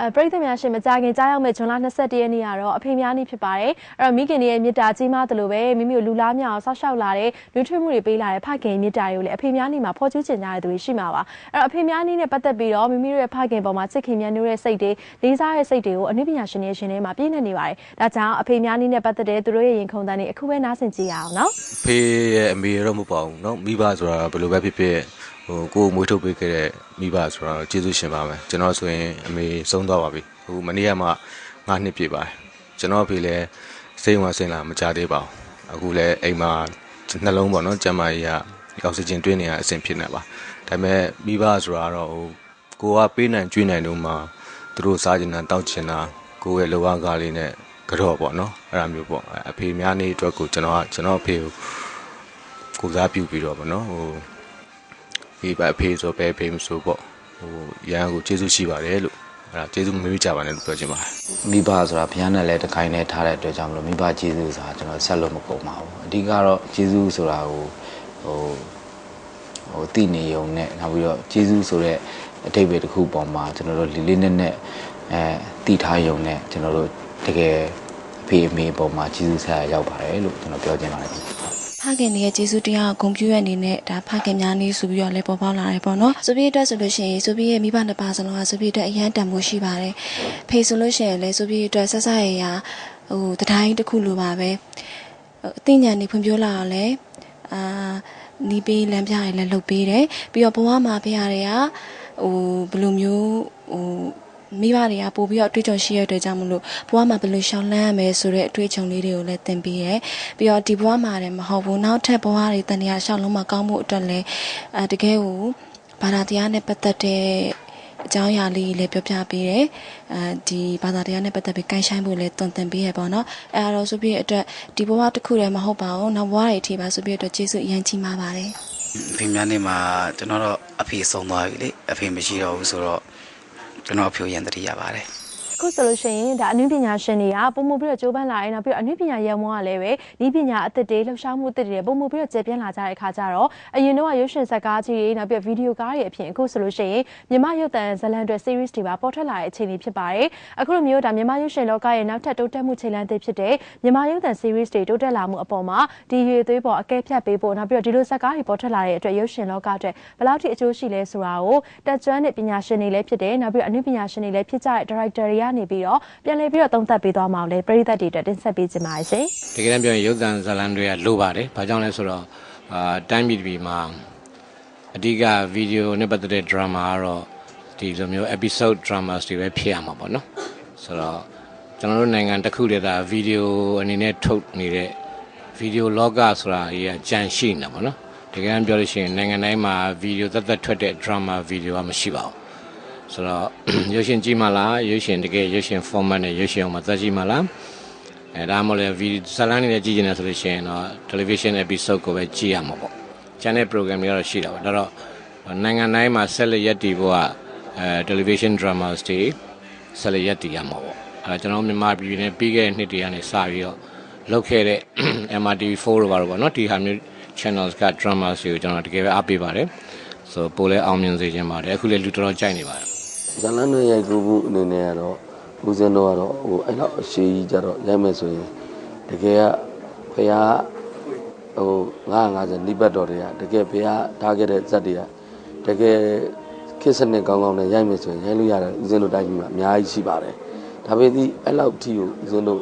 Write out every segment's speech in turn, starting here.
အဲပြည်သူများရှင်မကြခင်ကြားရောက်မဲ့ဇွန်လ22ရက်နေ့ကတော့အဖေများနေ့ဖြစ်ပါတယ်။အဲ့တော့မိခင်တွေရဲ့မေတ္တာကြီးမားသလိုပဲမိမိတို့လူလားမြောက်ဆောက်ရှောက်လာတဲ့လူထွေးမှုတွေပေးလာတဲ့ဖခင်မေတ္တာတွေကိုလည်းအဖေများနေ့မှာဖော်ကျူးကျင်ကြတဲ့သူတွေရှိမှာပါ။အဲ့တော့အဖေများနေ့နဲ့ပတ်သက်ပြီးတော့မိမိတို့ရဲ့ဖခင်ပေါ်မှာစိတ်ခင်မြတ်နိုးတဲ့စိတ်တွေလေးစားတဲ့စိတ်တွေကိုအနုပညာရှင်တွေရှင်တွေမှာပြည့်နေနေပါတယ်။ဒါကြောင့်အဖေများနေ့နဲ့ပတ်သက်တဲ့သူတို့ရဲ့ရင်ခုန်တန်းတွေအခုပဲနားဆင်ကြရအောင်နော်။အဖေရဲ့အမေရောမဟုတ်ပါဘူးနော်။မိဘဆိုတာဘယ်လိုပဲဖြစ်ဖြစ် ဟိုကိုယ်မွေးထုတ်ပေးခဲ့တဲ့မိဘဆိုတော့ကျေးဇူးရှင်ပါမယ်ကျွန်တော်ဆိုရင်အမေဆုံးသွားပါပြီဟိုမနေ့ကမှ9နှစ်ပြည့်ပါတယ်ကျွန်တော်အဖေလည်းစိတ်ဝင်စင်လာမကြသေးပါဘူးအခုလည်းအိမ်မှာနှလုံးပေါ့နော်ကျမကြီးကအောက်ဆီဂျင်တွင်းနေရအဆင်ဖြစ်နေပါဒါပေမဲ့မိဘဆိုတော့ဟိုကိုကပေးနိုင်ကျွေးနိုင်တော့မှသူတို့စားကျင်တာတောက်ကျင်တာကိုရဲ့လောဘကားလေးနဲ့ကတော့ပေါ့နော်အဲ့ဒါမျိုးပေါ့အဖေများနေအတွက်ကိုကျွန်တော်ကကျွန်တော်အဖေကိုကိုစားပြုပြီးတော့ပေါ့နော်ဟို ဒီပါအဖေဆိုပဲဖေးမဆိုပေါ့ဟိုရန်ကိုကျေးဇူးရှိပါတယ်လို့အဲ့ဒါကျေးဇူးမမေ့ကြပါနဲ့လို့ပြောချင်ပါတယ်မိဘဆိုတာဘုရားနဲ့လည်းတစ်ခိုင်းနဲ့ထားတဲ့အတွက်ကြောင့်မလို့မိဘကျေးဇူးဆိုတာကျွန်တော်ဆက်လို့မကုန်ပါဘူးအဓိကတော့ကျေးဇူးဆိုတာကိုဟိုဟိုတည်နေုံနဲ့နောက်ပြီးတော့ကျေးဇူးဆိုတဲ့အတိတ်ပဲတစ်ခုပေါ်မှာကျွန်တော်တို့လေးလေးနက်နက်အဲတည်ထားယုံနဲ့ကျွန်တော်တို့တကယ်အဖေအမေပေါ်မှာကျေးဇူးဆက်ရရောက်ပါတယ်လို့ကျွန်တော်ပြောချင်ပါတယ်ဖ ခင်တွေရဲ့ကျေးဇူးတရားကိုဂုဏ်ပြုရအနေနဲ့ဒါဖခင်များနေဆိုပြီးတော့လည်းပေါ်ပေါက်လာတယ်ပေါ့နော်ဆိုပြီးအတွက်ဆိုလို့ရှိရင်ဆိုပြီးရဲ့မိဘနှစ်ပါးစလုံးကဆိုပြီးအတွက်အရန်တန်ဖို့ရှိပါတယ်ဖေဆိုလို့ရှိရင်လည်းဆိုပြီးအတွက်ဆက်ဆက်ရရဟိုတတိုင်းတစ်ခုလိုပါပဲအသိဉာဏ်နေဖွံ့ဖြိုးလာအောင်လည်းအာနီးပေးလမ်းပြရလည်းလုပ်ပေးတယ်ပြီးတော့ဘဝမှာဖေရတွေကဟိုဘယ်လိုမျိုးဟို မိဘတွေကပို့ပြီးတော့အတွေ့အကြုံရှိရတဲ့အတွက်ကြောင့်မလို့ဘဝမှာဘယ်လိုရှောင်လန်းရမယ်ဆိုတဲ့အတွေ့အကြုံလေးတွေကိုလည်းသင်ပေးရဲပြီးတော့ဒီဘဝမှာလည်းမဟုတ်ဘူးနောက်ထပ်ဘဝတွေတန်ရာရှောင်လုံးမှာကောင်းမှုအတွက်လည်းအဲတကယ်ကိုဘာသာတရားနဲ့ပတ်သက်တဲ့အကြောင်းအရာလေးလည်းပြောပြပေးတယ်အဲဒီဘာသာတရားနဲ့ပတ်သက်ပြီးကိုင်းဆိုင်ဖို့လည်းတွင်တင်ပေးရပေါ့နော်အဲအတော့ဆိုပြီးအတွက်ဒီဘဝတစ်ခုတည်းမဟုတ်ပါဘူးနောက်ဘဝတွေအထိပါဆိုပြီးအတွက်ကျေးဇူးအရင်ကြီးမှာပါတယ်အဖေများနေမှာကျွန်တော်တော့အဖေဆုံးသွားပြီလေအဖေမရှိတော့ဘူးဆိုတော့ ကျွန်တော်အဖေကိုရန်တတိရပါတယ် အခုဆိုလို့ရှိရင်ဒါအနုပညာရှင်တွေကပုံမှုပြီးတော့ကြိုးပမ်းလာရင်နောက်ပြီးတော့အနုပညာရံမောကလည်းပဲဤပညာအသစ်တွေလှူရှားမှုအသစ်တွေပုံမှုပြီးတော့ကျေပြန့်လာကြတဲ့အခါကျတော့အရင်တော့ရုပ်ရှင်ဇာတ်ကားကြီးတွေနောက်ပြီးတော့ဗီဒီယိုကားတွေအပြင်အခုဆိုလို့ရှိရင်မြမရုပ်သံဇာတ်လမ်းတွေ series တွေပါပေါ်ထွက်လာတဲ့အခြေအနေဖြစ်ပါတယ်အခုလိုမျိုးဒါမြမရုပ်ရှင်လောကရဲ့နောက်ထပ်တိုးတက်မှုခြေလှမ်းသစ်ဖြစ်တဲ့မြမရုပ်သံ series တွေတိုးတက်လာမှုအပေါ်မှာဒီရွေသွေးပေါ်အကဲဖြတ်ပေးဖို့နောက်ပြီးတော့ဒီလိုဇာတ်ကားတွေပေါ်ထွက်လာတဲ့အတွက်ရုပ်ရှင်လောကအတွက်ဘယ်လောက်ထိအကျိုးရှိလဲဆိုတာကိုတက်ကျွမ်းတဲ့ပညာရှင်တွေလည်းဖြစ်တယ်နောက်ပြီးတော့အနုပညာရှင်တွေလည်းဖြစ်ကြတဲ့ director တွေကနေပြီးတော့ပြန်လည်ပြီးတော့သုံးသပ်ပေးသွားမှာလည်းပရိသတ်တွေအတွက်တင်ဆက်ပေးကြပါရှင်။တကယ်တမ်းပြောရင်ရုပ်သံဇာတ်လမ်းတွေကလိုပါတယ်။ဘာကြောင့်လဲဆိုတော့အာတိုင်းပြည်ပြည်မှာအဓိကဗီဒီယိုနဲ့ပတ်သက်တဲ့ drama ကတော့ဒီလိုမျိုး episode dramas တွေပဲဖြစ်ရမှာပေါ့နော်။ဆိုတော့ကျွန်တော်တို့နိုင်ငံတစ်ခုတည်းသာဗီဒီယိုအနေနဲ့ထုတ်နေတဲ့ဗီဒီယိုလောကဆိုတာကြီးကကြန့်ရှိနေတာပေါ့နော်။တကယ်တမ်းပြောလို့ရှိရင်နိုင်ငံတိုင်းမှာဗီဒီယိုသက်သက်ထွက်တဲ့ drama ဗီဒီယိုကမရှိပါဘူး။ ဆိုတော့ရုပ်ရှင်ကြည့်မှလားရုပ်ရှင်တကယ်ရုပ်ရှင် format နဲ့ရုပ်ရှင်အောင်မသက်ကြည့်မှလားအဲဒါမှမဟုတ်လည်းဗီဒီဇာတ်လမ်းတွေနဲ့ကြည့်နေတယ်ဆိုလို့ရှိရင်တော့ television episode ကိုပဲကြည့်ရမှာပေါ့ channel program တွေကတော့ရှိတာပေါ့ဒါတော့နိုင်ငံတိုင်းမှာဆက်လက်ရက်တည်ဖို့ကအဲ television dramas တွေဆက်လက်ရက်တည်ရမှာပေါ့အဲကျွန်တော်မြန်မာပြည်နဲ့ပြီးခဲ့တဲ့နှစ်တွေကနေစပြီးတော့လုပ်ခဲ့တဲ့ MRTV4 တို့ပါတော့ပေါ့နော်ဒီဟာမျိုး channels က dramas တွေကိုကျွန်တော်တကယ်ပဲအားပေးပါတယ်ဆိုပိုလဲအောင်မြင်စေခြင်းပါတယ်အခုလည်းလူတော်တော်ကြိုက်နေပါတယ် ဇလန်းတွေရိုက်ကူမှုအနေနဲ့ကတော့ဦးစင်းတော့ကတော့ဟိုအဲ့လောက်အရှိကြီးကြတော့ရိုက်မယ်ဆိုရင်တကယ်ကဖះဟို950နိပတ်တော်တွေကတကယ်ဖះထားခဲ့တဲ့ဇက်တွေကတကယ်ခေတ်စနစ်ကောင်းကောင်းနဲ့ရိုက်မယ်ဆိုရင်ရိုက်လို့ရတယ်ဦးစင်းတို့တိုက်ပြီးမှအများကြီးရှိပါတယ်ဒါပေမဲ့အဲ့လောက်ထိကိုဦးစင်းတို့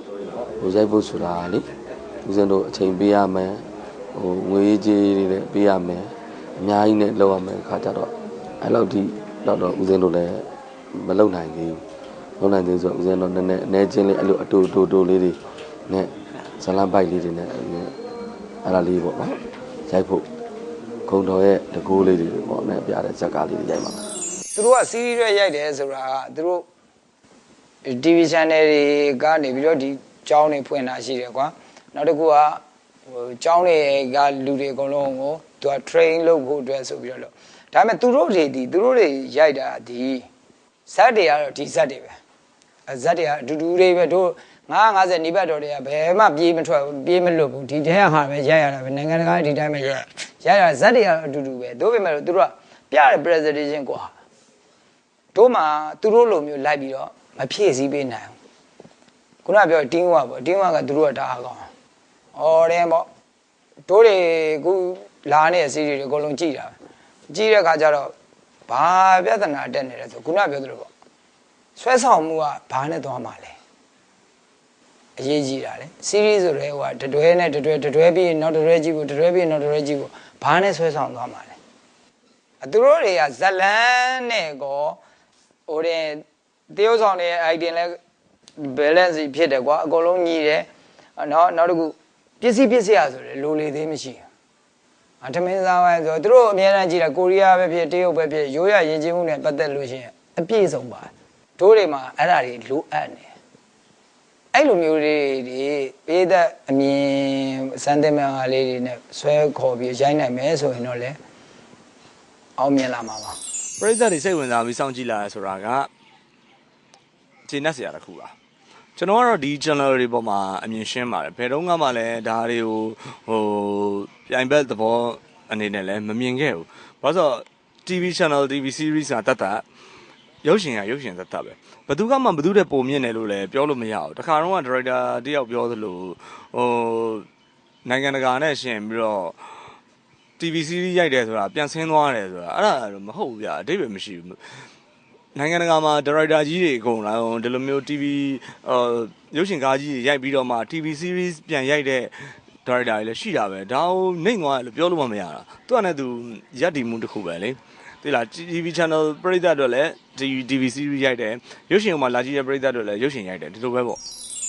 ဟိုရိုက်ဖို့ဆိုတာလေဦးစင်းတို့အချိန်ပေးရမယ်ဟိုငွေကြေးတွေလည်းပေးရမယ်အများကြီးနဲ့လုပ်ရမယ်ခါကြတော့အဲ့လောက်ထိတော့တော့ဦးစင်းတို့လည်း မလုံနိုင်သေးဘူးလုံနိုင်သေးဆိုတော့ဦးဇင်းတော့နည်းနည်းအနေချင်းလေးအဲ့လိုအတူတူတူလေးတွေနဲ့ဇလန်ပိုက်လေးတွေနဲ့အဲ့ဒါလေးပေါ့နော်ရိုက်ဖို့ခုံတော်ရဲ့တကိုးလေးတွေပေါ့နဲ့ပြတဲ့ဇက်ကားလေးတွေရိုက်ပါမယ်သူတို့ကစီးရီးရွက်ရိုက်တယ်ဆိုတာကသူတို့ TV channel တွေကနေပြီးတော့ဒီကျောင်းတွေဖွင့်တာရှိတယ်ကွာနောက်တစ်ခုကဟိုကျောင်းတွေကလူတွေအကုန်လုံးကိုသူက train လုပ်ဖို့အတွက်ဆိုပြီးတော့လို့ဒါပေမဲ့သူတို့တွေဒီသူတို့တွေရိုက်တာဒီ ဇက်တွေကတော့ဒီဇက်တွေပဲအဲဇက်တွေကအတူတူတွေပဲတို့950နိဘတ်တော်တွေကဘယ်မှပြေးမထွက်ဘူးပြေးမလွတ်ဘူးဒီတဲဟာပဲရိုက်ရတာပဲနိုင်ငံတကာဒီတိုင်းပဲရိုက်ရရိုက်ရဇက်တွေကတော့အတူတူပဲတို့ပေမဲ့လို့သူတို့ကပြတဲ့ presentation ကွာတို့မှသူတို့လိုမျိုးလိုက်ပြီးတော့မဖြည့်ဆည်းပေးနိုင်ဘူးခုနပြောတင်းဝါပေါ့တင်းဝါကသူတို့ကတအားကောင်းအော်တယ်ပေါ့တို့တွေခုလာနေတဲ့စီးရီတွေအကုန်လုံးကြည့်တာကြည့်တဲ့အခါကျတော့ ဘာပြဿနာတက်နေလဲဆိုခုနပြောသလိုပေါ့ဆွဲဆောင်မှုကဘာနဲ့သွားမှာလဲအရေးကြီးတာလေ series ဆိုရဲဟိုကတတွဲနဲ့တတွဲတတွဲပြီးနောက်တတွဲကြည့်ဖို့တတွဲပြီးနောက်တတွဲကြည့်ဖို့ဘာနဲ့ဆွဲဆောင်သွားမှာလဲအသူတို့တွေကဇလန်းနဲ့ကောဟိုတဲ့တရုပ်ဆောင်တဲ့ item လဲ balance ဖြစ်တယ်ကွာအကုန်လုံးညီတယ်နော်နောက်တစ်ခုပစ္စည်းပစ္စည်းရဆိုရယ်လိုလေသေးမရှိဘူးအ ထမင်းစားဝိုင်းဆိုသူတို့အများအားကြည့်တာကိုရီးယားပဲဖြစ်တရုတ်ပဲဖြစ်ရိုးရရင်ချင်းမှုနဲ့ပတ်သက်လို့ရှိရင်အပြည့်စုံပါတို့တွေမှာအဲ့ဒါတွေလိုအပ်နေအဲ့လိုမျိုးတွေဒီပေးတဲ့အမြင်စမ်းသစ်မှန်ကလေးတွေနဲ့ဆွဲခေါ်ပြီးရိုက်နိုင်မယ်ဆိုရင်တော့လေအောင်မြင်လာမှာပါပရိသတ်တွေစိတ်ဝင်စားပြီးစောင့်ကြည့်လာရဆိုတာကဂျင်းနဲ့ဆရာတစ်ခုပါ ကျွန်တော်ကတော့ဒီ channel တွေပေါ်မှာအမြင်ရှင်းပါတယ်ဘယ်တော့မှလည်းဒါတွေကိုဟိုပြိုင်ဘက်သဘောအနေနဲ့လည်းမမြင်ခဲ့ဘူးဘာလို့ဆို TV channel TV series ကတတ်တတ်ရုပ်ရှင်ကရုပ်ရှင်တတ်တတ်ပဲဘယ်သူကမှဘယ်သူတဲ့ပုံမြင့်တယ်လို့လည်းပြောလို့မရဘူးတခါတော့က director တယောက်ပြောသလိုဟိုနိုင်ငံတကာနဲ့ရှင်ပြီးတော့ TV series ရိုက်တယ်ဆိုတာပြန်ဆင်းသွားတယ်ဆိုတာအဲ့ဒါတော့မဟုတ်ဘူးဗျအတိတ်ပဲမရှိဘူး နိုင်ငံတကာမှာ director ကြီးတွေအကုန်လုံးဒီလိုမျိုး TV အာရုပ်ရှင်ကားကြီးတွေရိုက်ပြီးတော့မှ TV series ပြန်ရိုက်တဲ့ director တွေလည်းရှိတာပဲဒါကိုနှိမ့်သွားတယ်လို့ပြောလို့မရတာသူကလည်းသူရက်ဒီမှုတစ်ခုပဲလေသိလား TV channel ပရိသတ်တွေလည်း TV series ရိုက်တယ်ရုပ်ရှင်မှာလာကြည့်တဲ့ပရိသတ်တွေလည်းရုပ်ရှင်ရိုက်တယ်ဒီလိုပဲပေါ့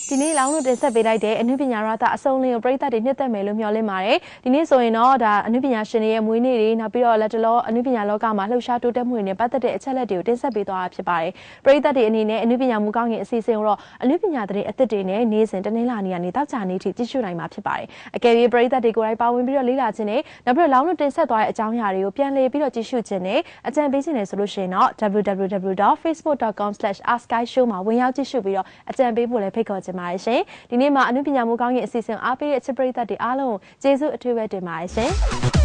ဒီနေ့လောင်းလို့တင်ဆက်ပေးလိုက်တဲ့အနုပညာရတာအစုံလေးကိုပရိသတ်တွေနှစ်သက်မယ်လို့မျှော်လင့်ပါတယ်ဒီနေ့ဆိုရင်တော့ဒါအနုပညာရှင်တွေရဲ့မွေးနေ့တွေနောက်ပြီးတော့လက်တလောအနုပညာလောကမှာလှုပ်ရှားတိုးတက်မှုတွေနဲ့ပတ်သက်တဲ့အချက်လက်တွေကိုတင်ဆက်ပေးသွားတာဖြစ်ပါတယ်ပရိသတ်တွေအနေနဲ့အနုပညာမူကောင်းခင်အစီအစဉ်ကိုတော့အနုပညာသတင်းအသစ်တွေနဲ့နေ့စဉ်တနင်္လာနေ့ကနေတောက်ကြနေ့ထိကြည့်ရှုနိုင်မှာဖြစ်ပါတယ်အကယ်၍ပရိသတ်တွေကိုယ်တိုင်ပါဝင်ပြီးတော့လေ့လာခြင်းနဲ့နောက်ပြီးတော့လောင်းလို့တင်ဆက်သွားတဲ့အကြောင်းအရာတွေကိုပြန်လည်ပြီးတော့ကြည့်ရှုခြင်းနဲ့အကြံပေးခြင်းနဲ့ဆိုလို့ရှိရင်တော့ www.facebook.com/askshow မှာဝင်ရောက်ကြည့်ရှုပြီးတော့အကြံပေးဖို့လည်းဖိတ်ခေါ်ချင်ပါတယ်ရှင်ဒီနေ့မှာအနုပညာမူကောင်းရဲ့အစီအစဉ်အားပေးတဲ့အချစ်ပရိသတ်တွေအားလုံးကိုကျေးဇူးအထူးပဲတင်ပါတယ်ရှင်